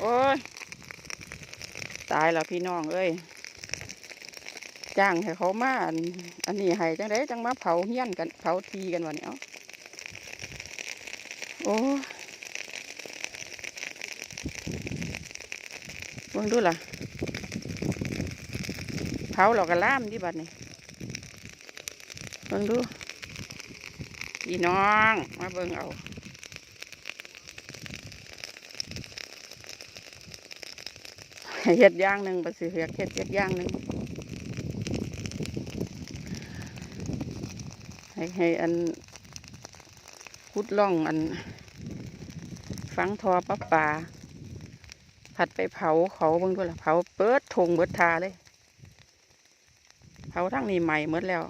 โอ้ย ตายแล้วพี่น้องเอ้ยจ้างให้เขามาอันนี้ให้จังไดจังมาเผาเฮี้ยนกันเผาทีกันวันนี้เอ้าโอ้เบิงดูล่ะ เผาเราก็ล่ามที่บัดนี้เบิ่งดู พี่น้อง มาเบิ่งเอา ให้เฮ็ดย่างหนึ่งไปสิเฮ็ดเฮ็ดเฮ็ดย่างหนึ่งให้ให้อันขุดล่องอันฝังทอปลาป่าผัดไปเผาเขาเบิ่งด้วยล่ะเผาเปิดทงเบิดทาเลย เผาทั้งนี้ใหม่หมดแล้ว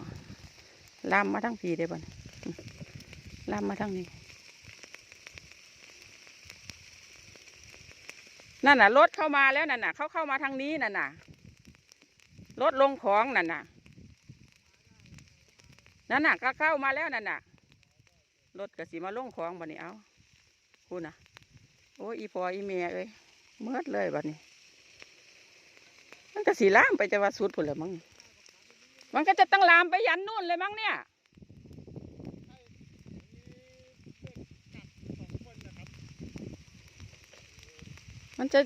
ล่ามมาทั้งพีได้บ่นลามมาทั้งนี้ นั่นน่ะรถเข้ามาแล้วนั่นน่ะเขาเข้ามาทางนี้นั่นน่ะรถลงของนั่นน่ะนั่นน่ะก็เข้ามาแล้วนั่นน่ะรถกะสีมาลงของบัดนี้เอาคุณน่ะ โอ้ยอีพออีเมียเอ้ยเมืดเลยบัดนี้มันก็สีลามไปจะว่าสุดพุ่นเลยมั้งมันก็จะต้องลามไปยันนู่นเลยมั้งเนี่ย มันจะ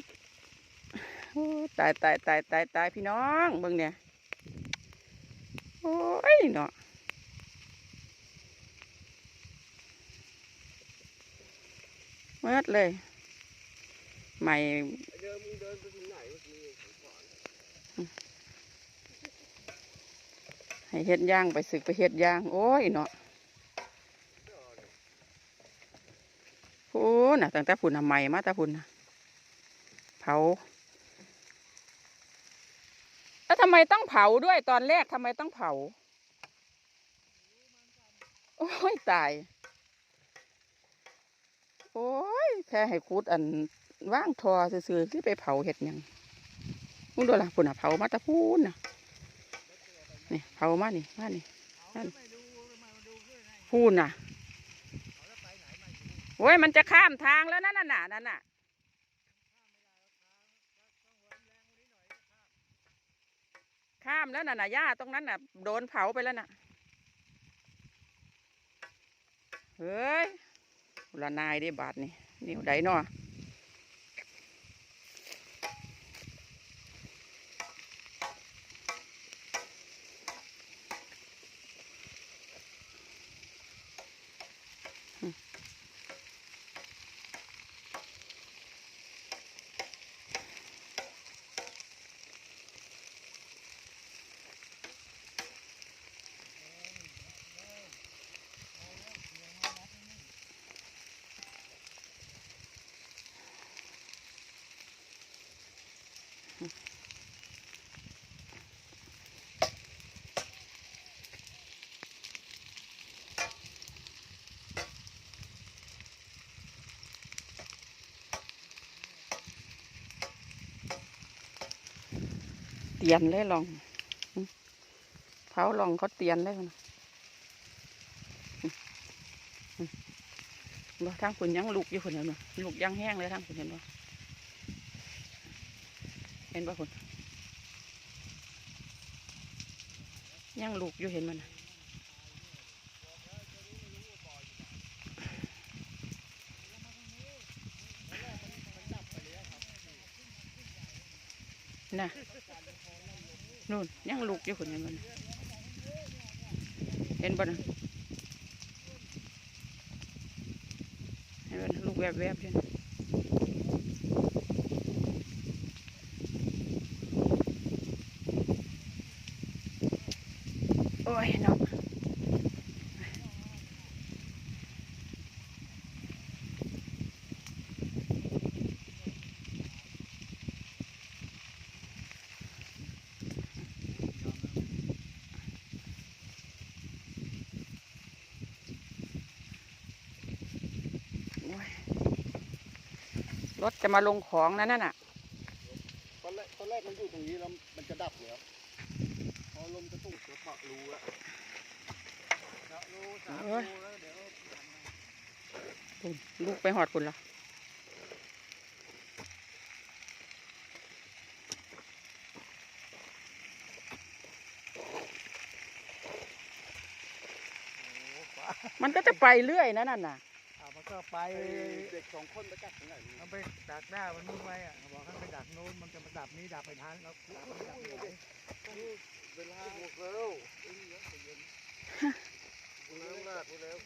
ตายตายตายตายตายพี่น้องเบิ่งเนี่ยโอ้ยเนาะเมื่อเลย ใหม่ให้เฮ็ดย่างไปสึกไปเฮ็ดย่าง โอ้ยเนาะโอ้น่ะตั้งแต่พุ่นน่ะใหม่มาแต่พุ่นนะ เผา แล้วทำไมต้องเผาด้วยตอนแรกทำไมต้องเผา โอ้ยตาย โอ้ยแค่ให้คูดอันว่างทอซื่อๆที่ไปเผาเห็ดยังมึงดูล่ะพุ่นอะเผามาตะพูนน่ะนี่เผามานี่มานี่นั่นพูนน่ะโอ้ยมันจะข้ามทางแล้วนั่นน่ะนั่นน่ะ ข้ามแล้วน่ะน่ะหญ้าตรงนั้นน่ะ โดนเผาไปแล้วน่ะ เฮ้ยละนายได้บาทนี่นิ้วใดเนาะ เตียนเลยลองเผาลองเขาเตียนเลยนะหึหึบ่ทางคุณยังลูกอยู่คนเดียวเนาะลูกยังแห้งเลยทางคุณเห็นบ่ เห็นบ่คุณยังลูกอยู่เห็นมันน่ะน่ะนู่นยังลูกอยู่คนเห็นมันน่ะเห็นบ่นะเห็นบ่นะลูกแวบๆอยู่นะโอ้ยเนาะรถจะมาลงของแล้วนั่นน่ะตอนแรกตอนแรกมันอยู่ตรงนี้แล้วมันจะดับแล้วพอ ลมกระตุกกระเปาะรูอะเอ้ยลูกไปหอดคุณละมันก็จะไปเรื่อยนะนั่นน่ะมันก็ไปไอ้เด็กสองคนไปกัดตรงไหนมันไปดักหน้ามันมุ่นไปอะบอกให้ไปดักโน้นมันจะมาดับนี้ดับไปทันแล้ว บไม่ดับไม่ไหวเวลาหมดแล้วเริ่มลาดแล้ว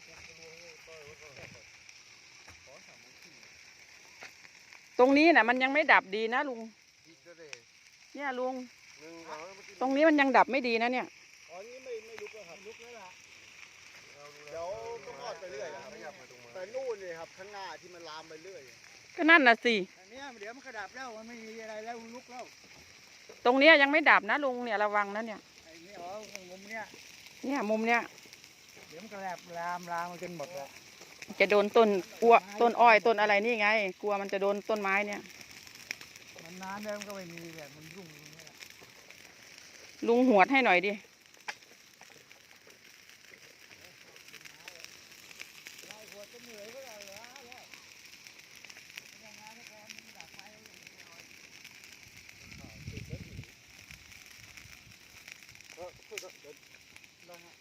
ตรงนี้น่ะมันยังไม่ดับดีนะลุงอีกแล้วเด้เนี่ยลุงหนึ่งสองเมื่อกี้ตรงนี้มันยังดับไม่ดีนะเนี่ยอ๋อนี่ไม่ไม่ลุกแล้วครับลุกแล้วล่ะเดี๋ยวก็ทอดไปเรื่อยอะครับแต่นู่นเลยครับข้างหน้าที่มันลามไปเรื่อย ก็นั่นน่ะสิอันเนี้ยเดี๋ยวมันก็ดับแล้วมันไม่มีอะไรแล้วลุกแล้ว ตรงเนี้ยยังไม่ดับนะลุงเนี่ยระวังนะเนี่ยไอ้นี่อ๋อมุมเนี้ยเนี่ยมุมเนี้ยเดี๋ยวมันก็แลบลามลามมันจนหมดแล้วจะโดนต้นกลัวต้นอ้อยต้นอะไรนี่ไง กลัวมันจะโดนต้นไม้เนี่ย มันนานเดิมนก็ไม่มีแบบมันยุ่งตรงเนี้ยลุงหวดให้หน่อยดิไล่หัวจะเหนื่อยก็ได้แล้วแล้วยังไงก็แทนมันดับไฟอย่างเดียว ก็ก็เดี๋ยวนะฮะ